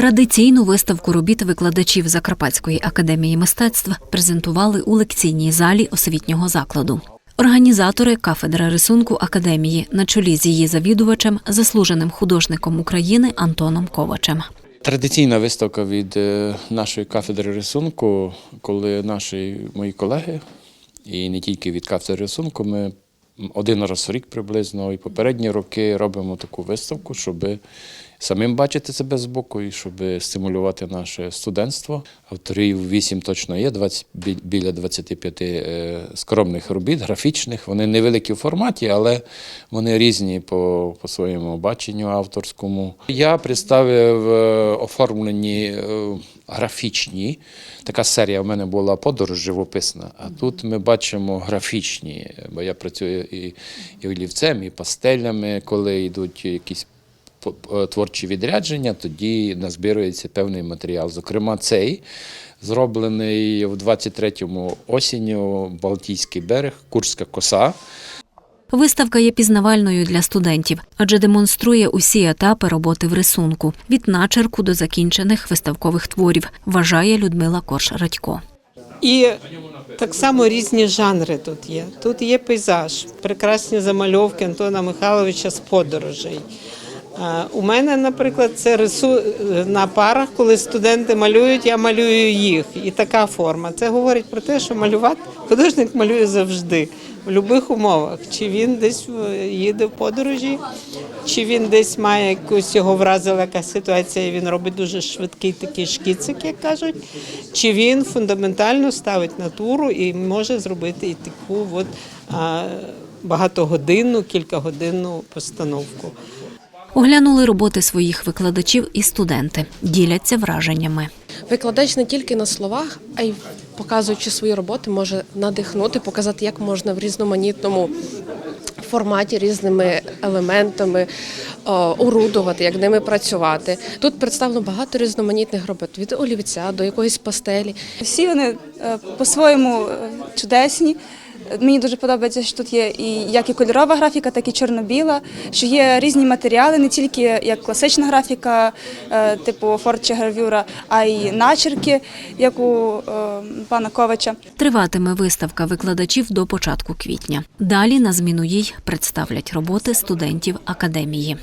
Традиційну виставку робіт викладачів Закарпатської академії мистецтв презентували у лекційній залі освітнього закладу. Організатори кафедри рисунку академії на чолі з її завідувачем, заслуженим художником України Антоном Ковачем. Традиційна виставка від е, нашої кафедри рисунку, коли наші мої колеги, і не тільки від кафедри рисунку, ми один раз в рік приблизно і попередні роки робимо таку виставку, щоб самим бачити себе збоку і щоб стимулювати наше студентство. Авторів 8 точно є, 20, біля 25 е, скромних робіт, графічних. Вони невеликі в форматі, але вони різні по, по своєму баченню авторському. Я представив е, оформлені е, графічні. Така серія в мене була подорож живописна. А тут ми бачимо графічні, бо я працюю і, і олівцем, і пастелями, коли йдуть якісь творчі відрядження, тоді назбирується певний матеріал. Зокрема, цей зроблений в 23-му осінню Балтійський берег, Курська коса. Виставка є пізнавальною для студентів, адже демонструє усі етапи роботи в рисунку від начерку до закінчених виставкових творів, вважає Людмила Корш-Радько. І так само різні жанри тут є. Тут є пейзаж, прекрасні замальовки Антона Михайловича з подорожей. Е, У мене, наприклад, це рису на парах, коли студенти малюють, я малюю їх. І така форма. Це говорить про те, що малювати художник малює завжди, в будь-яких умовах. Чи він десь е, їде в подорожі, чи він десь має якусь його вразила якась ситуація, і він робить дуже швидкий такий шкіцик, як кажуть, чи він фундаментально ставить натуру і може зробити і таку от, багатогодинну, кількагодинну постановку. Оглянули роботи своїх викладачів і студенти, діляться враженнями. Викладач не тільки на словах, а й показуючи свої роботи, може надихнути, показати, як можна в різноманітному форматі різними елементами о, орудувати, як ними працювати. Тут представлено багато різноманітних робот від олівця до якоїсь пастелі. Всі вони е, по-своєму е, чудесні. Мені дуже подобається, що тут є і як і кольорова графіка, так і чорно-біла, що є різні матеріали, не тільки як класична графіка, е, типу форт чи гравюра, а й начерки, як у е, пана Ковача. Триватиме виставка викладачів до початку квітня. Далі на зміну їй представлять роботи студентів академії.